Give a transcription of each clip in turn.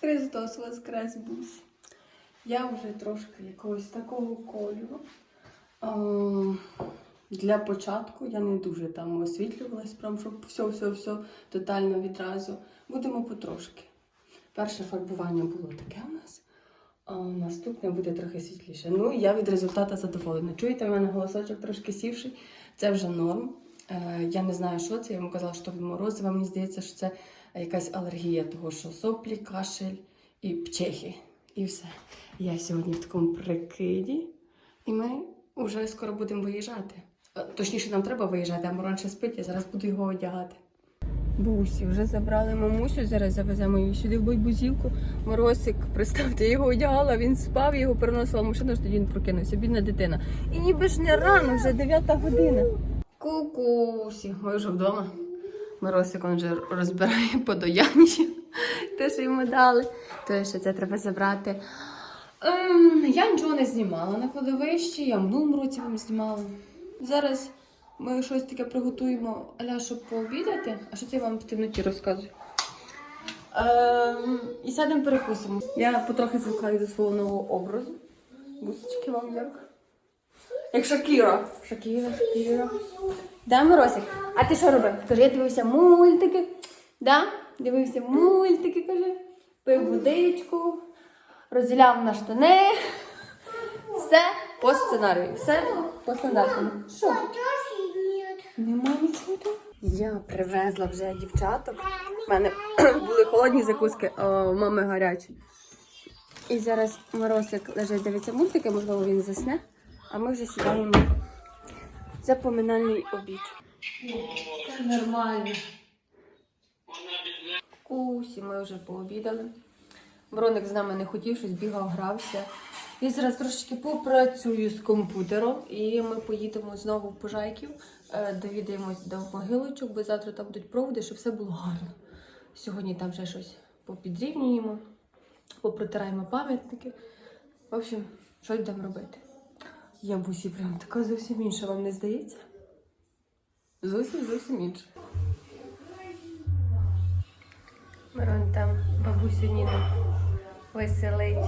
Христос Воскрес Бусь. Я вже трошки якогось такого кольору. Для початку я не дуже там освітлювалась, прям щоб все-все-все тотально відразу. Будемо потрошки. Перше фарбування було таке у нас. А наступне буде трохи світліше. Ну, я від результату задоволена. Чуєте, в мене голосочок трошки сівший. Це вже норм. Е, я не знаю, що це. Я йому казала, що від морозива. Мені здається, що це якась алергія, того що соплі, кашель і пчехи. І все. Я сьогодні в такому прикиді, і ми вже скоро будемо виїжджати. Точніше, нам треба виїжджати, а Мирон ще спить, я зараз буду його одягати. Бусі, вже забрали мамусю, зараз завеземо її сюди в бойбузівку. Моросик, представте, його одягала, він спав, його переносила в машину, тоді він прокинувся, бідна дитина. І ніби ж не рано, вже 9 година. Кукусі, ми вже вдома. Моросик он вже розбирає подояння, те, що йому дали. То що це треба забрати. Ем, я нічого не знімала на кладовищі, я в минулому році вам знімала. Зараз ми щось таке приготуємо, аля, щоб пообідати. А що це я вам в темноті розказую? Ем, і сядемо перекусимо. Я потрохи звикаю до свого нового образу. Бусечки вам як? Як Шакіра. Шакіра, Шакіра. Да, Моросик? А ти що робив? Каже, я дивився мультики. Да? Дивився мультики, каже. Пив водичку, розділяв на штани. Все по сценарію. Все по стандартному. Що? Нема нічого там. Я привезла вже дівчаток. У мене були холодні закуски, а у мами гарячі. І зараз Моросик лежить, дивиться мультики, можливо, він засне, а ми вже сідаємо за поминальний обід. Це нормально. Кусі, ми вже пообідали. Броник з нами не хотів, щось бігав, грався. Я зараз трошечки попрацюю з комп'ютером і ми поїдемо знову в Пожайків, е, довідаємось до могилочок, бо завтра там будуть проводи, щоб все було гарно. Сьогодні там ще щось попідрівнюємо, попротираємо пам'ятники. В общем, що йдемо робити. Я бусі прям така зовсім інша, вам не здається? Зовсім зовсім інша. Мирон там бабусю Ніну веселить.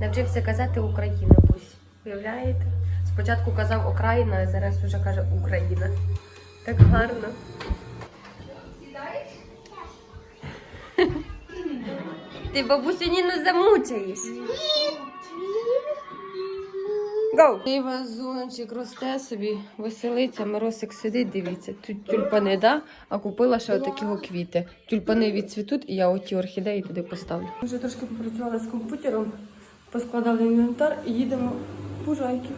Навчився казати Україна, бусь. Уявляєте? Спочатку казав Україна, а зараз вже каже Україна. Так гарно. Ти бабусю Ніну замучаєш. Гоу! І вазончик росте собі, веселиться, Моросик сидить, дивіться. Тут тюльпани, да? а купила ще отакі квіти. Тюльпани відцвітуть, і я оті орхідеї туди поставлю. Ми Вже трошки попрацювала з комп'ютером, поскладали інвентар і їдемо в Бужайків.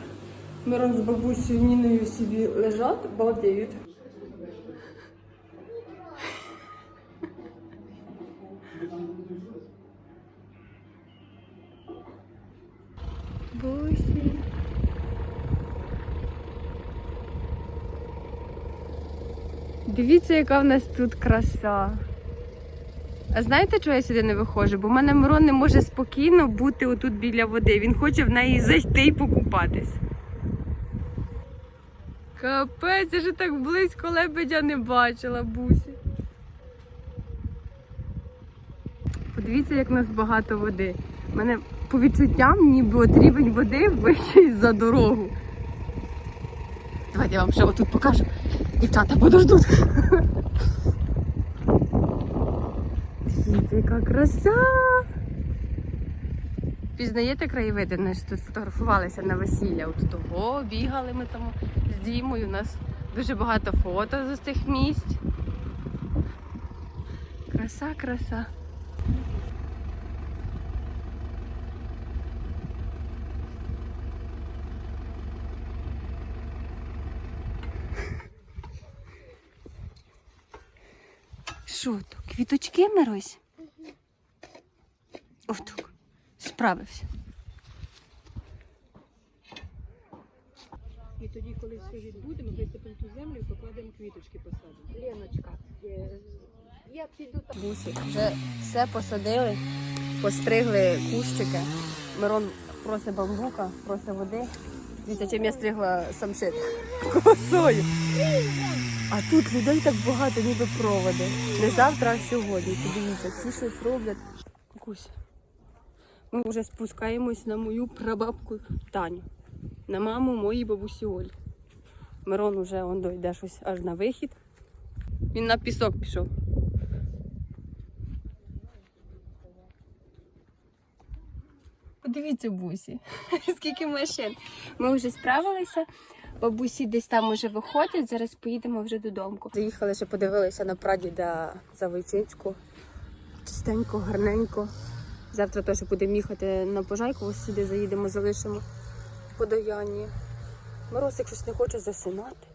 Мирон з бабусею Ніною собі лежать, балдеють. Бусі. Дивіться, яка в нас тут краса. А знаєте, чого я сюди не виходжу? Бо в мене Мирон не може спокійно бути отут біля води. Він хоче в неї зайти і покупатись. Капець, я ж так близько лебедя не бачила, бусі. Подивіться, як в нас багато води. У мене по відчуттям ніби от рівень води вищий за дорогу. Давайте я вам ще отут покажу. Дівчата подождуть. Дивіться, яка краса. Пізнаєте краєвиди? Ми тут фотографувалися на весілля. От того бігали ми там з Дімою. У нас дуже багато фото з цих місць. Краса, краса. Що то? Квіточки Мирось? Отак. Справився. І тоді, коли все відбудемо, висипемо ту землю і покладемо квіточки посадимо. Леночка, я піду там. Бусі, вже все посадили, постригли кущики. Мирон просить бамбука, просить води. Дивіться, я стригла самшит. Косою. А тут людей так багато, ніби проводи. Не завтра, а сьогодні. Подивіться, всі щось роблять. Кусь. Ми вже спускаємось на мою прабабку Таню, на маму моїй бабусі Олі. Мирон уже он дойде щось аж на вихід. Він на пісок пішов. Подивіться, бусі, скільки машин. Ми вже справилися. Бабусі десь там уже виходять. Зараз поїдемо вже додому. Заїхали, ще подивилися на прадіда Завойчинську. Чистенько, гарненько. Завтра теж будемо їхати на пожайку, ось сюди заїдемо, залишимо подаяння. Морозик щось не хоче засинати.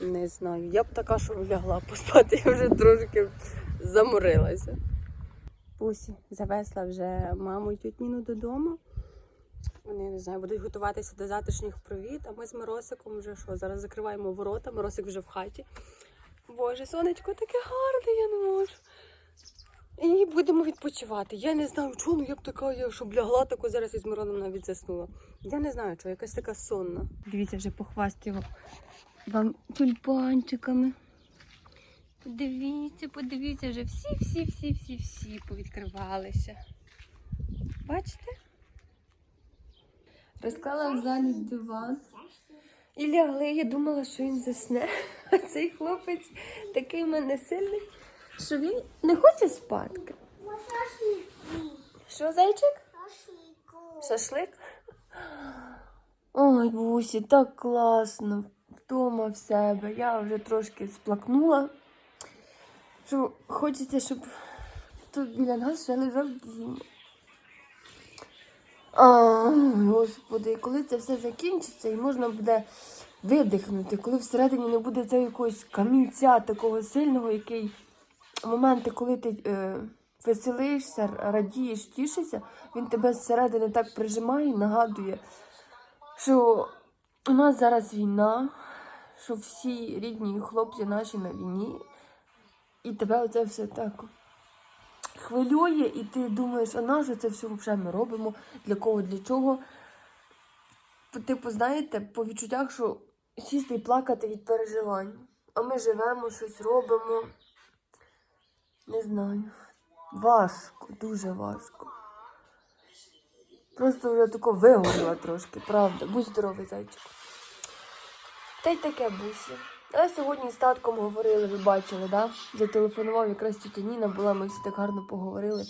Не знаю. Я б така, що лягла поспати, я вже трошки заморилася. Пусі завезла вже маму і тють Ніну додому. Вони не знаю, будуть готуватися до завтрашніх провід, а ми з Миросиком вже що, зараз закриваємо ворота, Миросик вже в хаті. Боже, сонечко таке гарне, я не можу. І будемо відпочивати. Я не знаю, чого, ну я б така, я щоб лягла тако зараз із Мироном навіть заснула. Я не знаю, чого, якась така сонна. Дивіться, вже похвастила вам тюльпанчиками. Подивіться, подивіться, вже всі, всі, всі, всі, всі повідкривалися. Бачите? Розклала в залі диван. І лягли. Я думала, що він засне. А цей хлопець такий в мене сильний, що він не хоче спати. Що, зайчик? Шашлик? Ой, бусі, так класно. Вдома в себе. Я вже трошки сплакнула. Що хочеться, щоб тут біля нас ще лежав дім. А, господи, коли це все закінчиться і можна буде видихнути, коли всередині не буде цього якогось камінця такого сильного, який моменти, коли ти е, веселишся, радієш, тішишся, він тебе зсередини так прижимає і нагадує, що у нас зараз війна, що всі рідні хлопці наші на війні, і тебе оце все так хвилює, і ти думаєш, а на що це все взагалі ми робимо, для кого, для чого. Типу, знаєте, по відчуттях, що сісти і плакати від переживань. А ми живемо, щось робимо. Не знаю. Важко, дуже важко. Просто вже тако вигоріла трошки, правда. Будь здоровий, зайчик. Та й таке бусі. А сьогодні з татком говорили, ви бачили, да? Зателефонував якраз тітя Ніна була, ми всі так гарно поговорили.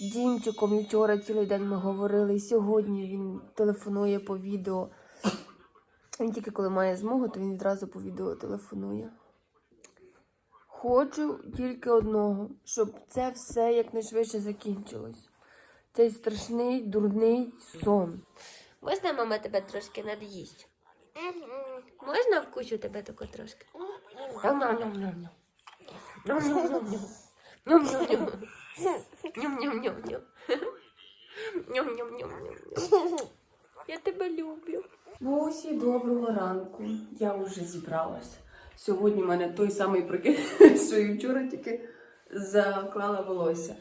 З Дімчиком і вчора цілий день ми говорили, і сьогодні він телефонує по відео. Він тільки коли має змогу, то він відразу по відео телефонує. Хочу тільки одного, щоб це все якнайшвидше закінчилось. Цей страшний, дурний сон. Можна мама тебе трошки над'їсть? Можна вкусю тебе тако трошки? Я тебе люблю. Бусі, доброго ранку. Я вже зібралася. Сьогодні в мене той самий прикид, що і вчора тільки заклала волосся.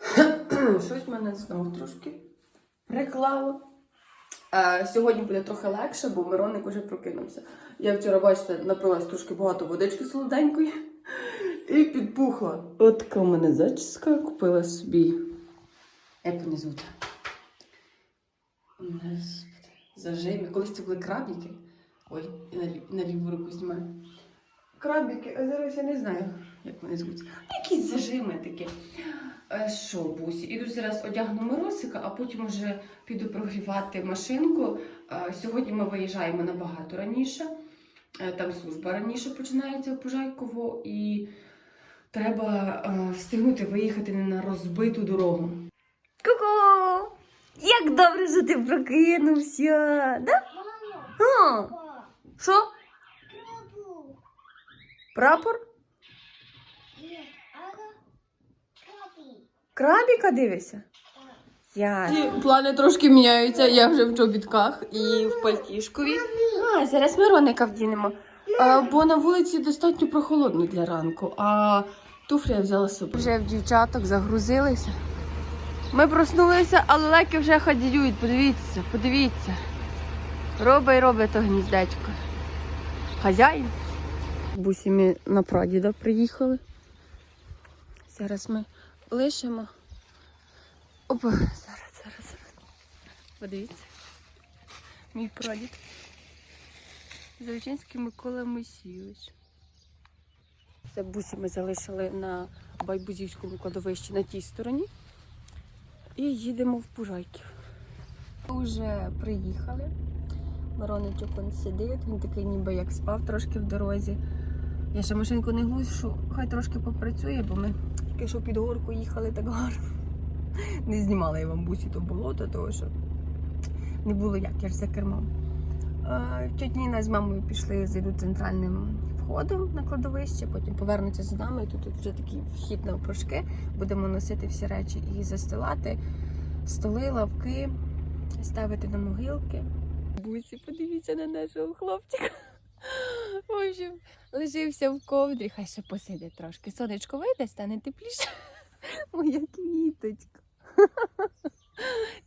Щось мене знову трошки приклало. А, сьогодні буде трохи легше, бо Мироник уже прокинувся. Я вчора, бачите, напилась трошки багато водички солоденької і підпухла. От така у мене зачіска, купила собі. Як вони звуть? Зажимі. Колись це були крабіки. Ой, і на ліву руку знімаю. Крабіки, а зараз я не знаю, як вони звуться. Якісь зажими такі. Е, Що, бусі? Іду зараз одягну моросика, а потім вже піду прогрівати машинку. Е, Сьогодні ми виїжджаємо набагато раніше. Е, Там служба раніше починається в Пожайково, і треба е, встигнути виїхати на розбиту дорогу. Ку-ку! Як добре, що ти прокинувся, да? А, що? Прапор? Крабіка дивишся? Я. Плани трошки міняються. Я вже в чобітках і в пальтішкові. А, зараз Мироника вдінемо. А, бо на вулиці достатньо прохолодно для ранку, а туфлі я взяла з собою. Вже в дівчаток загрузилися. Ми проснулися, але леки вже ходіють. Подивіться, подивіться. Робить робить то гніздечко. Хазяїн. Бусі ми на прадіда приїхали. Зараз ми лишимо Опа, зараз, зараз. Подивіться. Мій прадід. Завічинський Микола Мойсійович. Це бусі ми залишили на Байбузівському кладовищі на тій стороні. І їдемо в Пужайків. Вже приїхали. Мироничок он сидить, він такий ніби як спав трошки в дорозі. Я ще машинку не глушу, хай трошки попрацює, бо ми тільки що під горку їхали так гарно. Не знімала я вам бусі то болото, тому що не було як, я ж за кермом. Е, Тьотя Ніна з мамою пішли зайдуть центральним входом на кладовище, потім повернуться за нами. Тут, тут вже такий вхід на опрошки. Будемо носити всі речі і застилати, столи, лавки, ставити на могилки. Бусі, подивіться на нашого хлопчика. Общем, лишився в ковдрі, хай ще посидить трошки. Сонечко вийде, стане тепліше. Моя квіточка.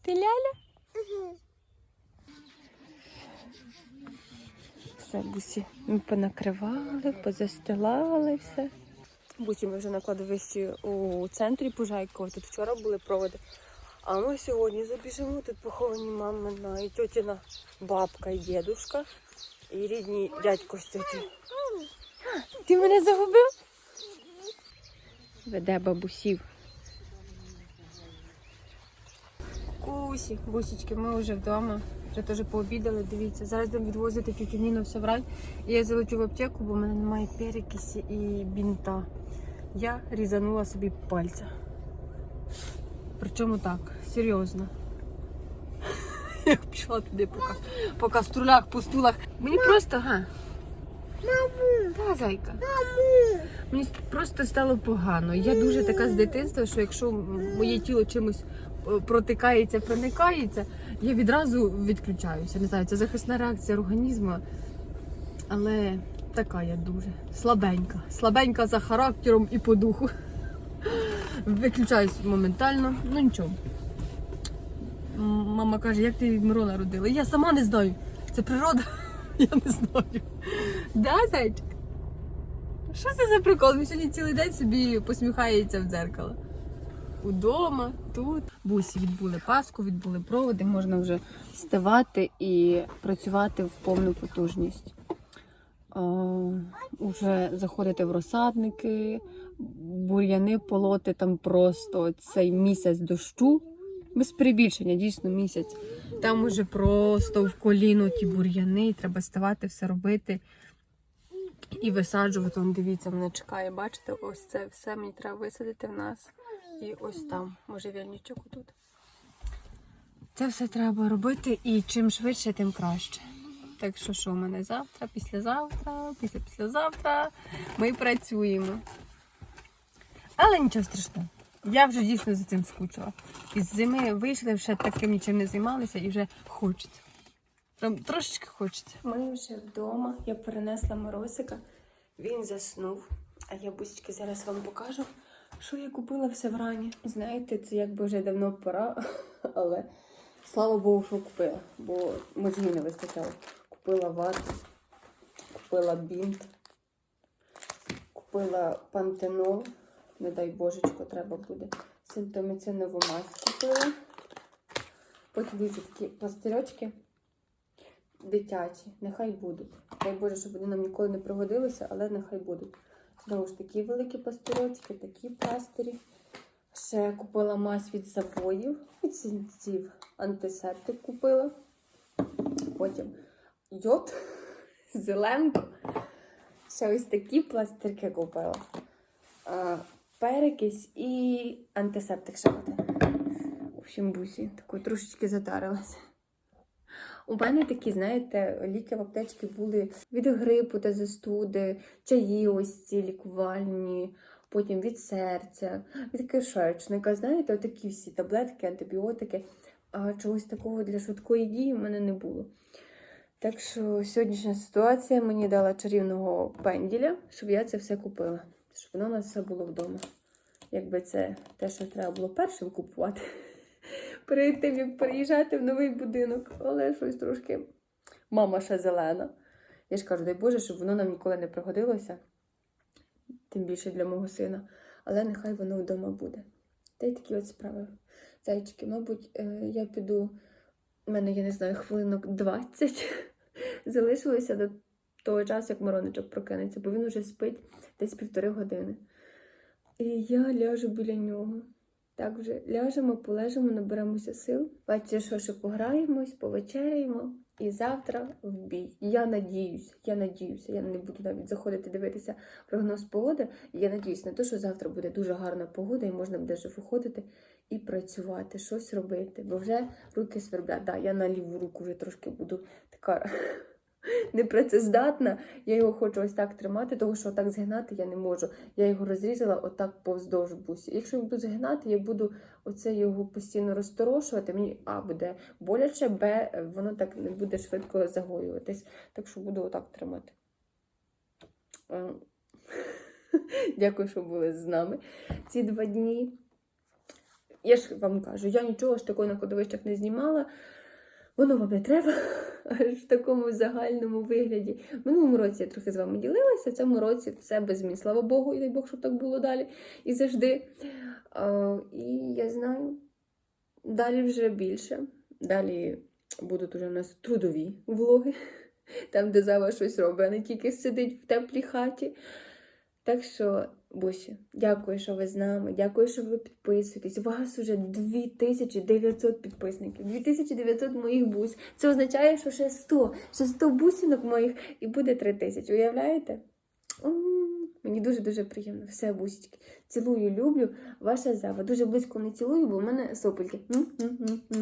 Ти ляля? Все, бусі. Ми понакривали, позастилали все. Бусі ми вже на у центрі Пужайкова. Тут вчора були проводи. А ми сьогодні забіжимо. Тут поховані мамина і тьотіна бабка і дідушка. І рідні дядько з тьотю. Ти мене загубив? Веде бабусів. Кусі, бусічки, ми вже вдома. Вже теж пообідали, дивіться. Зараз будемо відвозити тітю Ніну в Саврань. І я залечу в аптеку, бо в мене немає перекисі і бінта. Я різанула собі пальця. Причому так, серйозно. Пішла туди по, кас... по каструлях, по стулах. Мені просто, га. Маму. Та, зайка. Маму. Мені просто стало погано. Я дуже така з дитинства, що якщо моє тіло чимось е, протикається, проникається, я відразу відключаюся. Не знаю, це захисна реакція організму. Але така я дуже слабенька. Слабенька за характером і по духу. Виключаюсь моментально. Ну нічого. Мама каже, як ти Мирона родила? Я сама не знаю. Це природа. Я не знаю. Да, зайчик? Що це за прикол? Він сьогодні цілий день собі посміхається в дзеркало. Удома, тут. Бусі відбули паску, відбули проводи, можна вже вставати і працювати в повну потужність. Е, уже заходити в розсадники, бур'яни полоти там просто цей місяць дощу. Без перебільшення, дійсно місяць. Там уже просто в коліно ті бур'яни, треба ставати, все робити і висаджувати. Вон, дивіться, мене чекає. Бачите, ось це все мені треба висадити в нас. І ось там, може, вільничок тут. Це все треба робити, і чим швидше, тим краще. Так що, що в мене завтра, післязавтра, після післязавтра ми працюємо. Але нічого страшного. Я вже дійсно за цим скучила. Із зими вийшли, вже таким нічим не займалися і вже хочеться. Прям трошечки хочеться. Ми вже вдома. Я перенесла Моросика. Він заснув. А я бусечки зараз вам покажу, що я купила все врані. Знаєте, це якби вже давно пора, але слава Богу, що купила, бо мозгів не вистачало. Купила вату, купила бінт, купила пантенол. Не дай божечко, треба буде. Симптоміцинову мазь купила. Потім дивіться такі пластирочки дитячі, нехай будуть. Дай Боже, щоб вони нам ніколи не пригодилися, але нехай будуть. Знову ж такі великі пастирочки, такі пластирі. Ще купила мазь від запоїв, від синців, антисептик купила. Потім йод, зеленку. Ще ось такі пластирки купила. Перекись і антисептик один. В общем, бусі, такою трошечки затарилася. У мене такі, знаєте, ліки в аптечці були від грипу та застуди, чаї ось ці лікувальні, потім від серця, від кишечника. Знаєте, отакі всі таблетки, антибіотики. А чогось такого для швидкої дії в мене не було. Так що сьогоднішня ситуація мені дала чарівного пенділя, щоб я це все купила, щоб воно у нас все було вдома. Якби це те, що треба було першим купувати перед тим, як переїжджати в новий будинок. Але щось трошки мама ще зелена. Я ж кажу, дай Боже, щоб воно нам ніколи не пригодилося, тим більше для мого сина. Але нехай воно вдома буде. Та й такі от справи. Зайчики, мабуть, е, я піду. У мене, я не знаю, хвилинок 20 залишилося до того часу, як Мироничок прокинеться, бо він уже спить десь півтори години. І я ляжу біля нього. Так вже ляжемо, полежимо, наберемося сил. Бачите, що ще пограємось, повечеряємо. І завтра в бій. Я надіюсь, я надіюся, я не буду навіть заходити дивитися прогноз погоди. Я надіюсь на те, що завтра буде дуже гарна погода, і можна буде вже виходити і працювати, щось робити. Бо вже руки сверблять. Да, я на ліву руку вже трошки буду така непрацездатна. Я його хочу ось так тримати, тому що отак згинати я не можу. Я його розрізала отак повздовж бусі. Якщо я буду згинати, я буду оце його постійно розторошувати. Мені А буде боляче, Б воно так не буде швидко загоюватись. Так що буду отак тримати. Е, Дякую, що були з нами ці два дні. Я ж вам кажу, я нічого ж такого на кладовищах не знімала. Воно вам не треба аж в такому загальному вигляді. В минулому році я трохи з вами ділилася, в цьому році все без змін. Слава Богу, і дай Бог, щоб так було далі і завжди. А, і я знаю, далі вже більше. Далі будуть уже у нас трудові влоги, там, де Зава щось робить, а не тільки сидить в теплій хаті. Так що, Бусі, дякую, що ви з нами. Дякую, що ви підписуєтесь. У вас уже 2900 підписників, 2900 моїх бус. Це означає, що ще 100, ще 100 бусинок моїх і буде 3000. Уявляєте? Мені дуже-дуже приємно. Все, бусічки. Цілую, люблю. Ваша зава. Дуже близько не цілую, бо в мене сопельки.